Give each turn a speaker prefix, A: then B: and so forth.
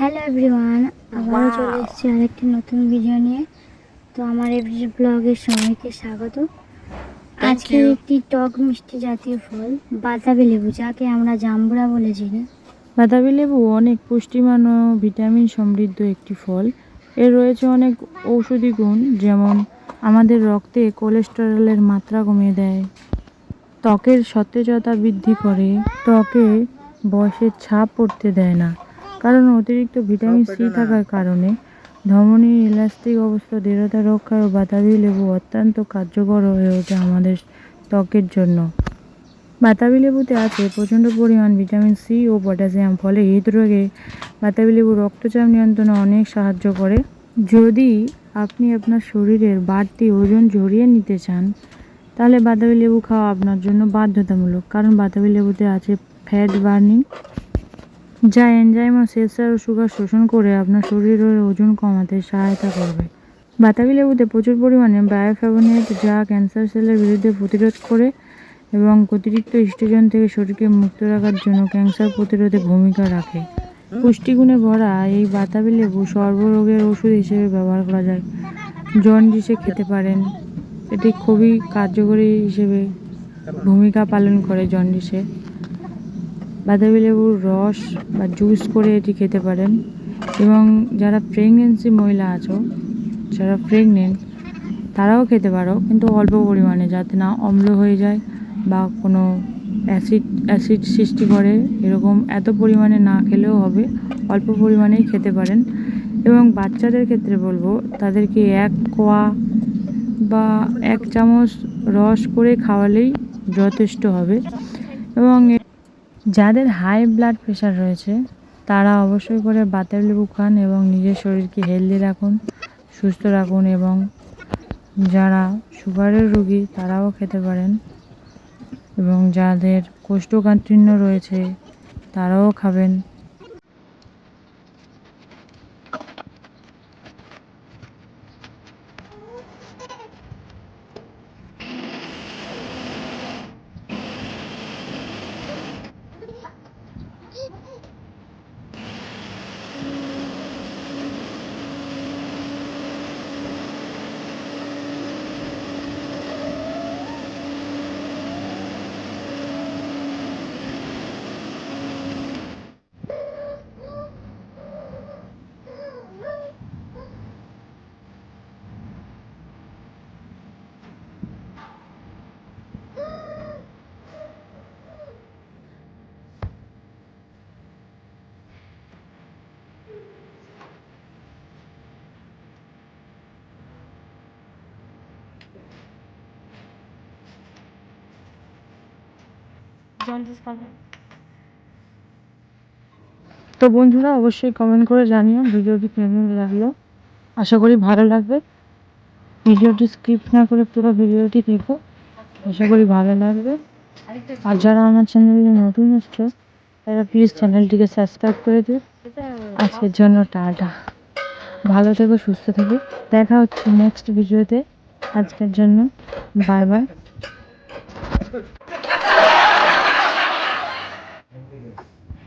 A: Hello everyone আবারও চলে এসেছি আরেকটি নতুন ভিডিও নিয়ে। তো আমার এই ব্লগের সবাইকে স্বাগত। আজকে একটি টক মিষ্টি জাতীয় ফল বাতাবি লেবু যাকে আমরা জাম্বুরা বলে চিনি।
B: বাতাবি লেবু অনেক পুষ্টিমান ও ভিটামিন সমৃদ্ধ একটি ফল। এর রয়েছে অনেক ঔষধি গুণ যেমন আমাদের রক্তে কোলেস্টেরলের মাত্রা কমিয়ে দেয় ত্বকের সতেজতা বৃদ্ধি করে ত্বকে বয়সের ছাপ পড়তে দেয় না। কারণ অতিরিক্ত ভিটামিন সি থাকার কারণে ধমনীর ইলাস্টিক অবস্থা দৃঢ়তা রক্ষায় ও বাতাবি লেবু অত্যন্ত কার্যকর হয়ে ওঠে আমাদের ত্বকের জন্য। বাতাবি লেবুতে আছে প্রচণ্ড পরিমাণ ভিটামিন সি ও পটাশিয়াম ফলে হৃদরোগে বাতাবি লেবু রক্তচাপ নিয়ন্ত্রণে অনেক সাহায্য করে। যদি আপনি আপনার শরীরের বাড়তি ওজন ঝরিয়ে নিতে চান তাহলে বাতাবি লেবু খাওয়া আপনার জন্য বাধ্যতামূলক। কারণ বাতাবি লেবুতে আছে ফ্যাট বার্নিং যা এনজাইম ও সেলসার ও সুগার শোষণ করে আপনার শরীরের ওজন কমাতে সহায়তা করবে। বাতাবি লেবুতে প্রচুর পরিমাণে বায়োফ্যাভোনেট যা ক্যান্সার সেলের বিরুদ্ধে প্রতিরোধ করে এবং অতিরিক্ত স্টেজন থেকে শরীরকে মুক্ত রাখার জন্য ক্যান্সার প্রতিরোধে ভূমিকা রাখে। পুষ্টিগুণে ভরা এই বাতাবি লেবু সর্বরোগের ওষুধ হিসেবে ব্যবহার করা যায়। জন্ডিসে খেতে পারেন। এটি খুবই কার্যকরী হিসেবে ভূমিকা পালন করে জন্ডিসে। বাতাবি লেবুর রস বা জুস করে এটি খেতে পারেন। এবং যারা প্রেগনেন্সি মহিলা আছো, যারা প্রেগনেন্ট তারাও খেতে পারো। কিন্তু অল্প পরিমাণে যাতে না অম্ল হয়ে যায় বা কোনো অ্যাসিড অ্যাসিড সৃষ্টি করে। এরকম এত পরিমাণে না খেলেও হবে, অল্প পরিমাণেই খেতে পারেন। এবং বাচ্চাদের ক্ষেত্রে বলব, তাদেরকে এক কোয়া বা এক চামচ রস করে খাওয়ালেই যথেষ্ট হবে। এবং যাদের হাই ব্লাড প্রেশার রয়েছে, তারা অবশ্যই করে বাতের লেবু খান এবং নিজের শরীরকে হেলদি রাখুন, সুস্থ রাখুন এবং যারা সুগারের রুগী, তারাও খেতে পারেন এবং যাদের কোষ্ঠকাঠিন্য রয়েছে, তারাও খাবেন। তো বন্ধুরা, অবশ্যই কমেন্ট করে জানিও ভিডিওটি কেমন লাগল। আশা করি ভালো লাগবে। ভিডিওটি স্কিপ না করে পুরো ভিডিওটি দেখো। আশা করি ভালো লাগবে। আর যারা আমার চ্যানেলে নতুন এসছো, তারা প্লিজ চ্যানেলটিকে সাবস্ক্রাইব করে দিও। আজকের জন্য টাটা। ভালো থেকো, সুস্থ থেকো। দেখা হচ্ছে নেক্সট ভিডিওতে আজকের জন্য বাই বাই